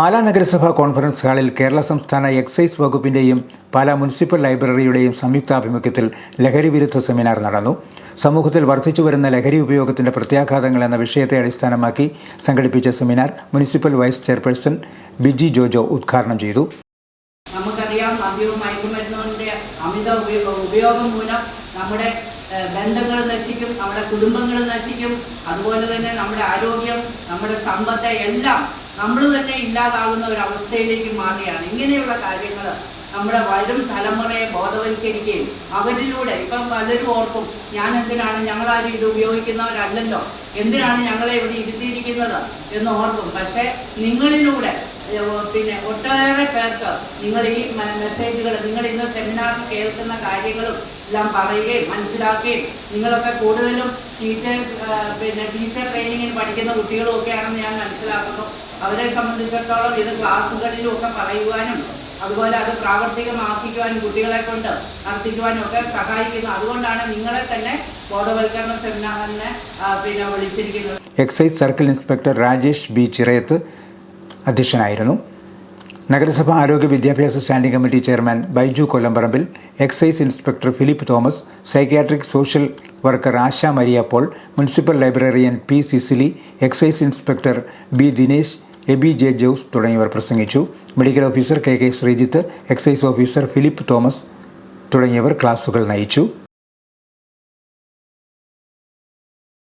പാലാ നഗരസഭാ കോൺഫറൻസ് ഹാളിൽ കേരള സംസ്ഥാന എക്സൈസ് വകുപ്പിന്റെയും പാലാ മുനിസിപ്പൽ ലൈബ്രറിയുടെയും സംയുക്താഭിമുഖ്യത്തിൽ ലഹരി വിരുദ്ധ സെമിനാർ നടന്നു. സമൂഹത്തിൽ വർദ്ധിച്ചു വരുന്ന ലഹരി ഉപയോഗത്തിന്റെ പ്രത്യാഘാതങ്ങൾ എന്ന വിഷയത്തെ അടിസ്ഥാനമാക്കി സംഘടിപ്പിച്ച seminar municipal vice chairperson Biji Jojo ഉദ്ഘാടനം ചെയ്തു. നമുക്കറിയാം മദ്യവും അമിത ഉപയോഗം മൂലം നമ്മുടെ ബന്ധങ്ങൾ നശിക്കും നമ്മുടെ കുടുംബങ്ങൾ നശിക്കും. അതുപോലെ തന്നെ നമ്മുടെ ആരോഗ്യം നമ്മുടെ സമ്പത്ത് എല്ലാം നമ്മൾ തന്നെ ഇല്ലാതാകുന്ന ഒരു അവസ്ഥയിലേക്ക് മാറുകയാണ്. ഇങ്ങനെയുള്ള കാര്യങ്ങൾ നമ്മുടെ വരും തലമുറയെ ബോധവൽക്കരിക്കുകയും അവരിലൂടെ ഇപ്പം പലരും ഓർക്കും ഞാൻ എന്തിനാണ് ഞങ്ങളാരും ഇത് ഉപയോഗിക്കുന്നവരല്ലല്ലോ? എന്തിനാണ് ഞങ്ങളെ ഇവിടെ ഇരുത്തിയിരിക്കുന്നത്? എന്ന് ഓർക്കും. പക്ഷേ നിങ്ങളിലൂടെ പിന്നെ ഒട്ടേറെ പേർക്ക് നിങ്ങൾ ഈ മെസ്സേജുകൾ നിങ്ങൾ ഇന്ന് സെമിനാറിൽ കേൾക്കുന്ന കാര്യങ്ങളും എല്ലാം പറയുകയും മനസ്സിലാക്കുകയും നിങ്ങളൊക്കെ കൂടുതലും ടീച്ചേഴ്സ് പിന്നെ ടീച്ചർ ട്രെയിനിങ്ങിന് പഠിക്കുന്ന കുട്ടികളും ഒക്കെ ആണെന്ന് ഞാൻ മനസ്സിലാക്കുന്നു. അവരെ സംബന്ധിച്ചിടത്തോളം ഇത് ക്ലാസ്സുകളിലും ഒക്കെ പറയുവാനും അതുപോലെ അത് പ്രാവർത്തികമാക്കിക്കുവാനും കുട്ടികളെ കൊണ്ട് നടത്തിക്കുവാനും ഒക്കെ സഹായിക്കുന്നു. അതുകൊണ്ടാണ് നിങ്ങളെ തന്നെ ബോധവൽക്കരണ സെമിനാറിന് പിന്നെ വിളിച്ചിരിക്കുന്നത്. Excise circle inspector Rajesh B Chirayath അധ്യക്ഷനായിരുന്നു. നഗരസഭ ആരോഗ്യ വിദ്യാഭ്യാസ standing committee chairman Baiju Kollamparambil excise inspector Philip Thomas psychiatric social worker Asha Maria Paul municipal librarian P Cicily excise inspector B Dinesh Aby J Jose തുടങ്ങിയവർ പ്രസംഗിച്ചു. Medical officer K K Sreejith excise officer Philip Thomas തുടങ്ങിയവർ ക്ലാസുകൾ നയിച്ചു.